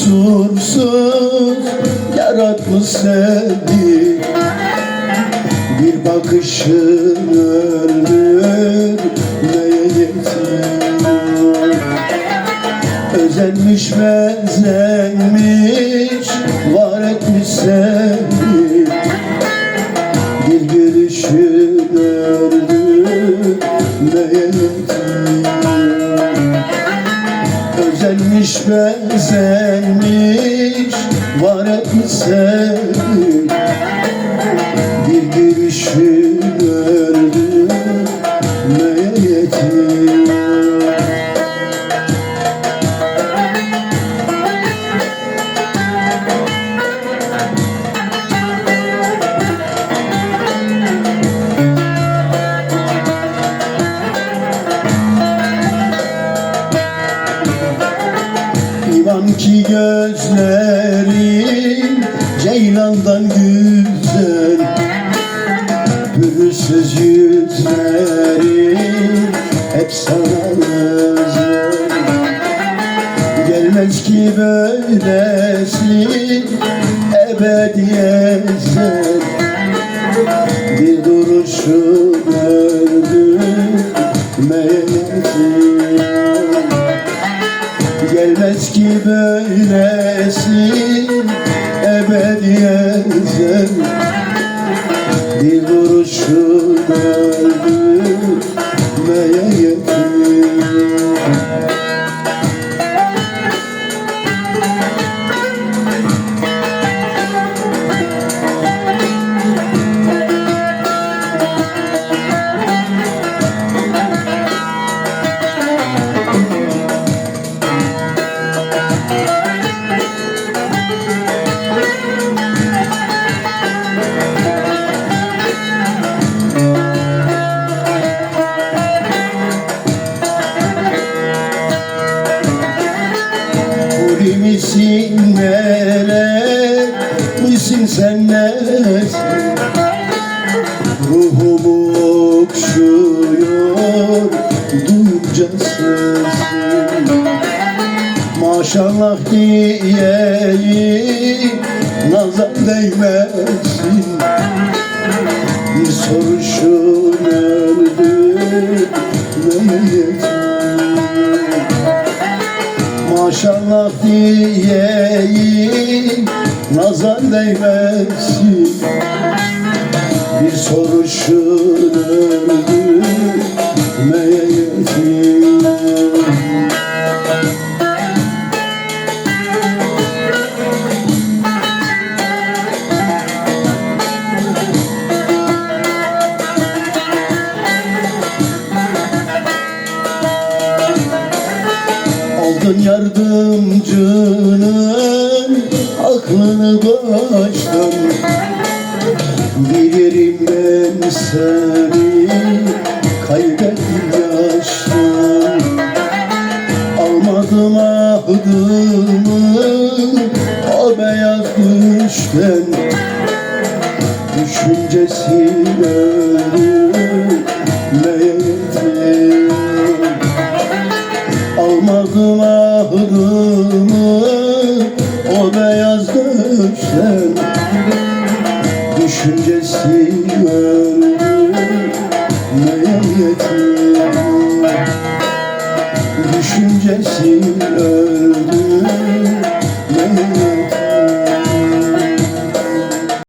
kusursuz yaratmış seni Bir bakışın öldürmeye yetiyor Özenmiş benzenmiş var etmiş seni Özenmiş benzenmiş var etmiş seni Bir gülüşün öldürmeye Ceylan'dan güzel Pürüzsüz yüzlerin Hep sana özel. Gelmez ki böylesi Ebediyezel Bir duruşun öldürmeye yetiyor Gelmez ki böylesi Bir vuruşun misin sen nesin Ruhumu okşuyor duyunca sesin Maşallah diyeyim nazar değmesin. Bir soruşun öldürmeye yetiyor Maşallah diyeyim nazar değmesin. Bir soruşun Aldın yardımcının aklını baştan Bilirim ben seni kaybettim yaştan. Almadım ahdımı o beyaz düşten. Düşüncesi öldürmeye düşüncesi öldü Neye yetiyor Düşüncesi öldü Neye